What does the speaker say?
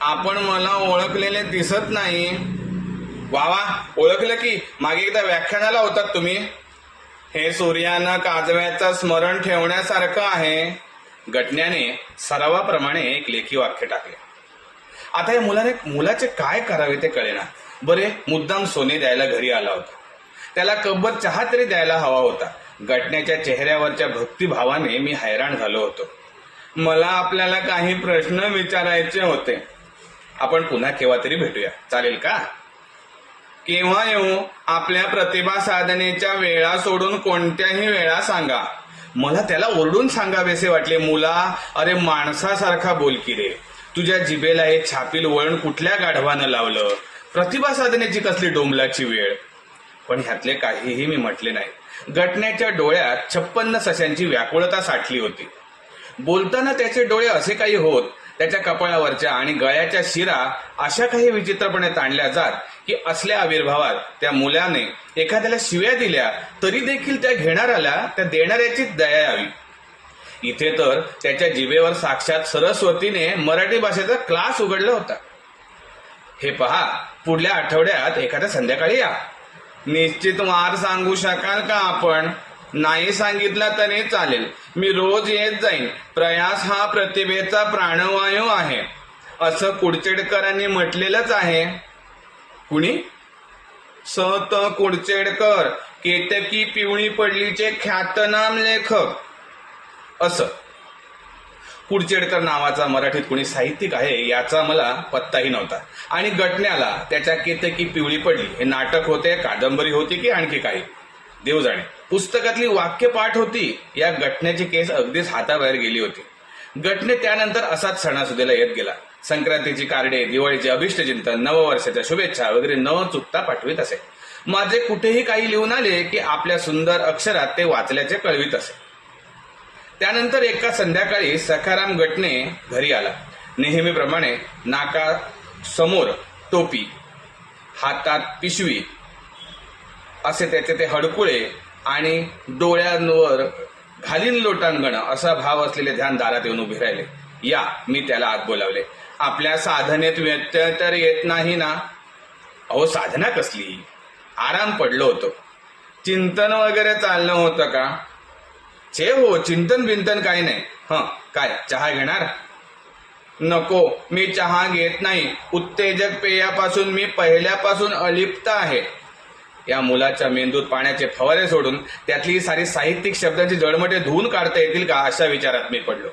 आपण मला ओळखलेले दिसत नाही. वावा ओळखलं की? मागे एकदा व्याख्यानाला होतात तुम्ही. हे सूर्यानं काजव्याचं स्मरण ठेवण्यासारखं आहे. घटण्याने सरावाप्रमाणे एक लेखी वाक्य टाकले. आता या मुलाने मुलाचे काय करावे ते कळेना. बरे मुद्दाम सोने द्यायला घरी आला होता. त्याला कब्बर चहा तरी द्यायला हवा होता. घटनेच्या चेहऱ्यावरच्या भक्तिभावाने मी हैराण झालो होतो. मला आपल्याला काही प्रश्न विचारायचे होते. आपण पुन्हा केव्हा तरी भेटूया. चालेल का? केव्हा येऊ? आपल्या प्रतिभा साधनेच्या वेळा सोडून कोणत्याही वेळा सांगा. मला त्याला ओरडून सांगावेसे वाटले मुला. अरे माणसासारखा बोल की रे. तुझ्या जिभेला हे छापील वळण कुठल्या गाढवानं लावलं? प्रतिभा साधनेची कसली डोंबलाची वेळ. पण ह्यातले काहीही मी म्हटले नाही. घटनेच्या डोळ्यात छप्पन्न सशांची व्याकुळता साठली होती. बोलताना त्याचे डोळे असे काही होत त्याच्या कपाळावरच्या आणि गळ्याच्या शिरा अशा काही विचित्रपणे ताणल्या जात की असल्या आविर्भावात त्या मुलाने एखाद्याला शिव्या दिल्या तरी देखील त्या घेणाऱ्याला त्या देणाऱ्याचीच दया यावी. इथे तर त्याच्या जिभेवर साक्षात सरस्वतीने मराठी भाषेचा क्लास उघडला होता. हे पहा पुढल्या आठवड्यात एखाद्या संध्याकाळी या. निश्चित वार सांगू शकाल का आपण? नाही सांगितला तरी चालेल. मी रोज येत जाईन. प्रयास हा प्रतिभेचा प्राणवायू आहे. असं कुडचेडकरांनी म्हटलेलंच आहे. कुणी? स त कुडचेडकर केतकी पिवळी पडलीचे ख्यातनाम लेखक. असं. कुडचेडकर नावाचा मराठीत कुणी साहित्यिक आहे याचा मला पत्ताही नव्हता. आणि गटण्याला त्याच्या केतकी पिवळी पडली हे नाटक होते कादंबरी होती की आणखी काही? देव जाणे पुस्तकातली वाक्य पाठ होती. या घटनेची केस अगदीच हाताबाहेर गेली होती. घटने त्यानंतर असाच सणासुदीला येत गेला. संक्रांतीची कार्डे दिवाळीचे अभिष्ट चिंतन नववर्षाच्या शुभेच्छा वगैरे न चुकता पाठवित असे. माझे कुठेही काही लिहून आले की आपल्या सुंदर अक्षरात ते वाचल्याचे कळवित असे. त्यानंतर एका संध्याकाळी सखाराम गटने घरी आला. नेहमीप्रमाणे नाका समोर टोपी हातात पिशवी असे त्याचे ते हडकुळे आणि डोळ्यांवर घालीन लोटांगण असा भाव असलेले ध्यान दारात येऊन उभे राहिले. या मी त्याला आत बोलावले. आपल्या साधनेत व्यत्यय तर येत नाही ना? अहो साधना कसली? आराम पडलो होतो. चिंतन वगैरे चालणं होतं का? छे हो चिंतन बिंतन काही नाही. हं काय चहा घेणार? नको मी चहा घेत नाही. उत्तेजक पेयापासून मी पहिल्यापासून अलिप्त आहे. या मुलाच्या मेंदूत पाण्याचे फवारे सोडून त्यातली सारी साहित्यिक शब्दांची जळमटे धुवून काढता येतील का अशा विचारात मी पडलो.